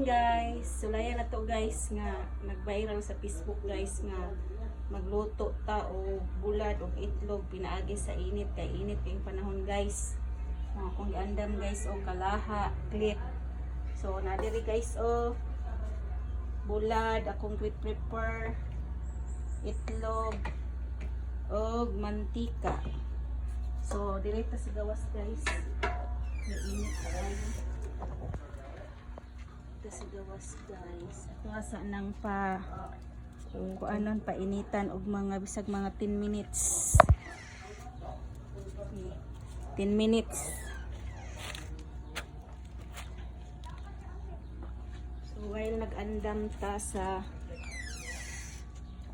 morning guys. Sulayan na to guys nga nag-viral sa Facebook guys nga magluto ta o bulad o itlog pinaagi sa init kay init kay panahon guys. Mga kung andam guys o kalaha, clip. So nadiri guys o bulad akong quick prepare itlog o mantika. So direta sa gawas guys. Init kayo. Ito sa gawas guys. Ito asa nang pa kung anon painitan og mga bisag mga 10 minutes. Okay. 10 minutes. So while nag-andam ta sa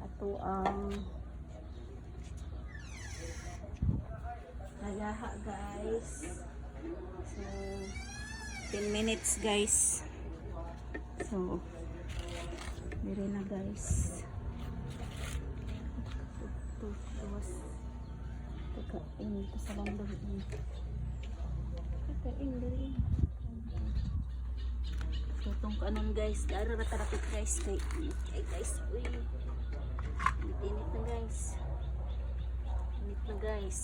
ato ang Layaha guys. So 10 minutes guys. So dire na guys. Teka, ini ko sa. Teka, ini diri. So itong kanon guys, gara na tarapit guys kay ay guys, uy. Init na guys. Init na guys.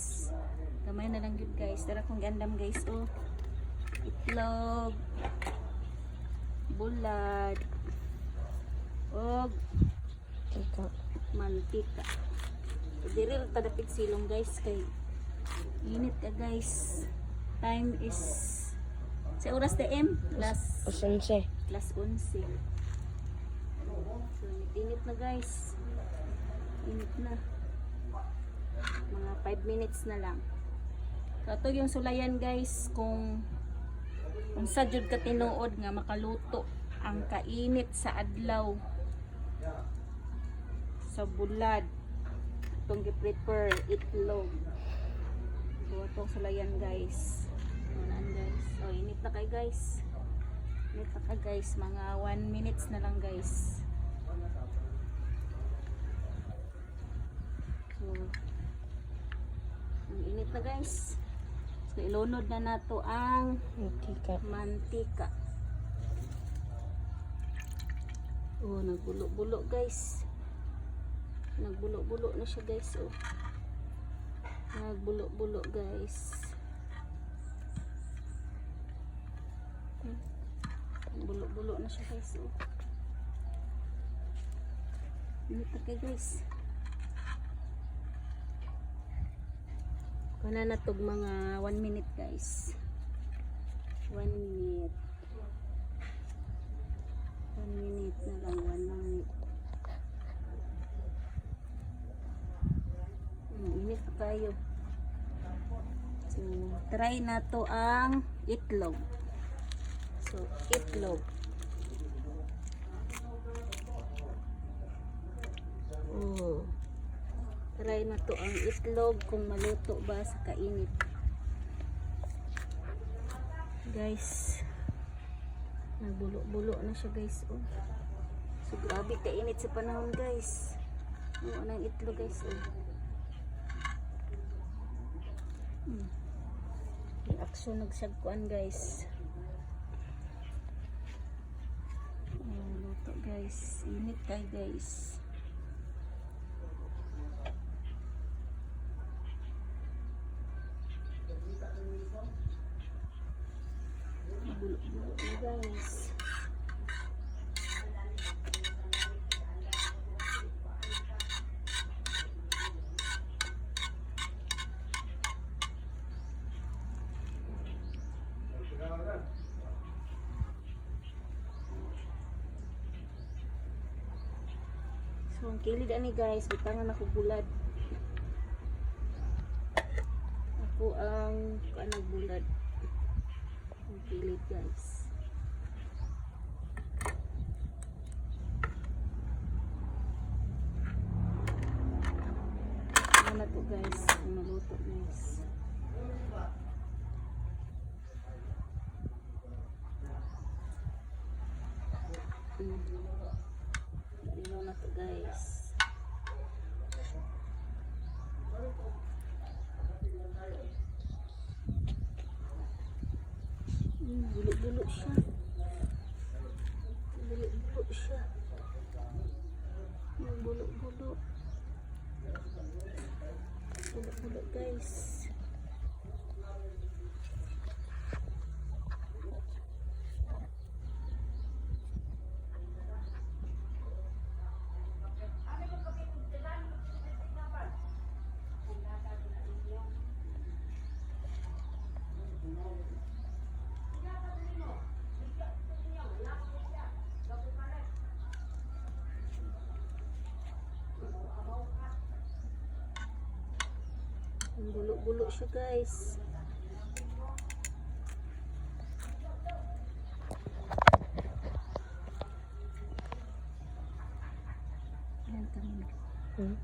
Gamay na lang yun guys. Tara kong gandam guys oh. Itlog. Bulad. Og Ikaw. mantika. Diri ra tadapit silong guys kay init ka guys. Time is sa oras na M plus Usunse. plus 11. So init na guys. Init na. Mga 5 minutes na lang. So ito yung sulayan guys kung kung sa jud ka tinuod nga makaluto ang kainit sa adlaw sa bulad itong gi-prepare itlog. So itong sulayan guys. Ayan guys. Oh init na kay guys. Init na ka guys. Mga 1 minutes na lang guys. So ang init na guys so ilunod na nato ang Mantika. mantika. Oh, nagbulo-bulo guys. Nagbulo-bulo na siya guys. Oh. Nagbulo-bulo guys. Hmm. Bulo-bulo na siya guys. Oh. Kayo guys. Kuna na tog mga 1 minute guys. 1 minute. 1 minute na lang, 1 minute. Hmm, init pa tayo. So, try na to ang itlog. So, itlog. Oh. Try na to ang itlog kung maluto ba sa kainit. Guys, nagbulo-bulo na siya guys. Oh. So grabe kainit sa panahon guys. Oh, ng itlog guys. Oh. Hmm. Reaction nagsagkuan guys. Oh, luto guys. Init kay guys. Bulo-bulo na So, ang kilid ani guys, bitangan ako bulad. Ako ang kanang bulad. Ang kilid guys. Ano to guys, ang naluto guys. Mm. Daliwa na to guys. Mm, Bulo-bulo siya. Bulo-bulo siya. May bulo-bulo. Bulo-bulo guys. Bulo-bulo siya guys. Ayan kami. Hmm.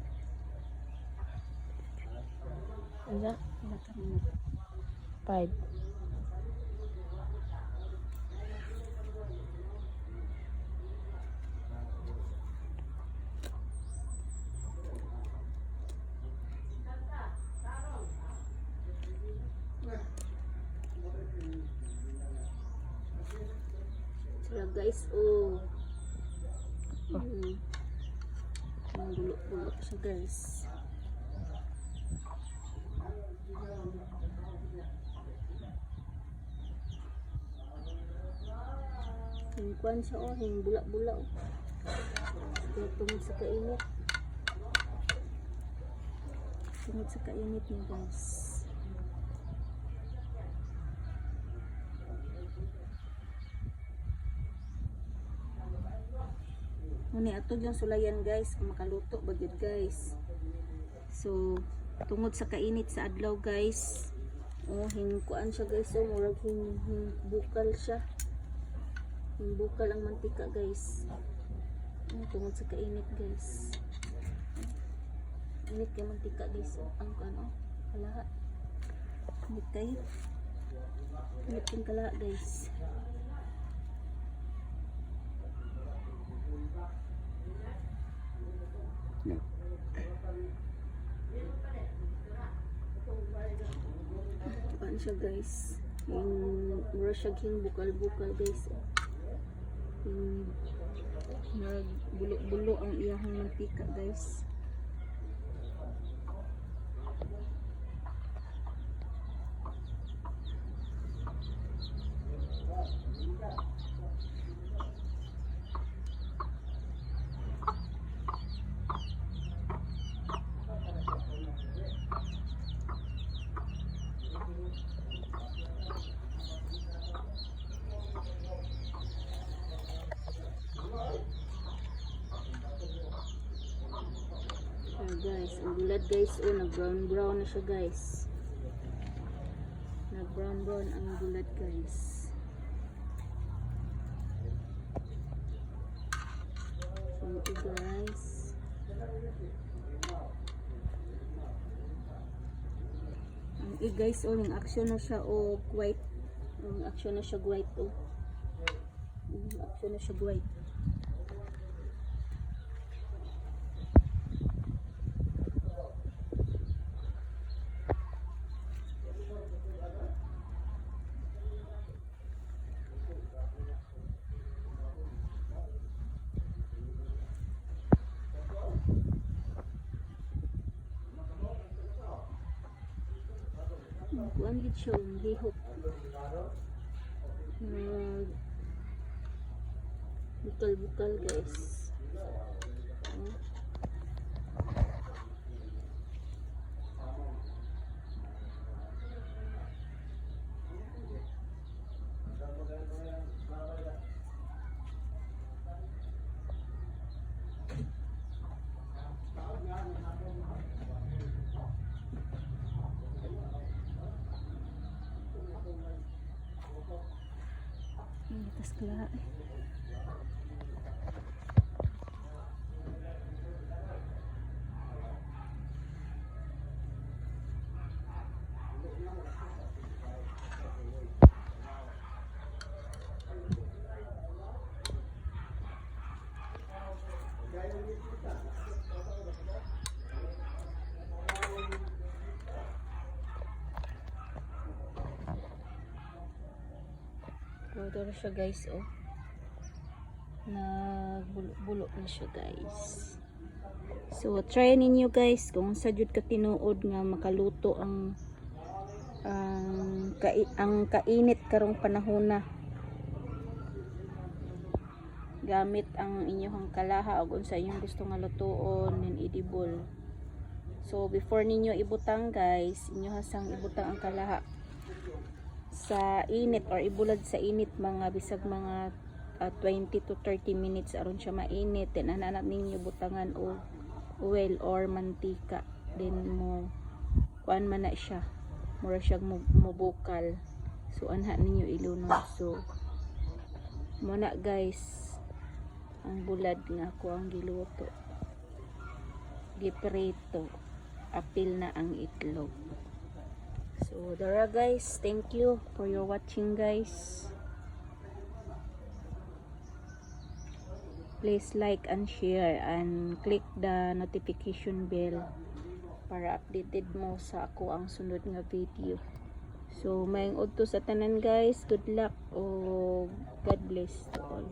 Ano? Ayan kami. Five. Sila guys, oh. Hmm. Ang bulo-bulo siya guys. Yung kwan siya oh, yung bula-bula oh. Tungod sa kainit. Tungod sa kainit niya guys. Muni atog yung sulayan guys, makaluto ba guys. So, tungod sa kainit sa adlaw guys. Oh, hingkuan siya guys. Oh, murag hing, hing bukal siya. Hing bukal ang mantika guys. Oh, tungod sa kainit guys. Init kay mantika guys. Oh, ang ano, kalaha. Init kayo. Init yung kalaha guys. Siya guys? Yung mura siya bukal-bukal guys. Yung mura bulo-bulo ang iyahang mantika guys. Ah guys, ang oh, nag brown brown na siya guys. Nag brown brown ang bulat guys. So ito guys. Ang eh guys, oh, yung action na siya, oh, white. Yung action na siya white, oh. Yung action na siya white. Kuan gid siya lihok. Nag bukal-bukal guys. Ang Ito na siya guys oh. Na Bulo na siya guys. So try ninyo guys kung sa jud ka tinuod nga makaluto ang ang kai, ang kainit karong panahon na gamit ang inyong kalaha ug unsa inyong gusto nga lutoon and edible. So before ninyo ibutang guys, inyo hasang ibutang ang kalaha sa init or ibulad sa init mga bisag mga ah, 20 to 30 minutes aron siya mainit. Then ananap ninyo butangan og oil or mantika. Then mo kuan man na siya. Mura siyang mu- mubukal so anha ninyo ilunod. So mo na guys ang bulad nga ako ang giluto. Giprito. Apil na ang itlog so dara guys thank you for your watching guys. Please like and share and click the notification bell para updated mo sa ako ang sunod nga video. So maayong udto sa tanan guys. Good luck o God bless to all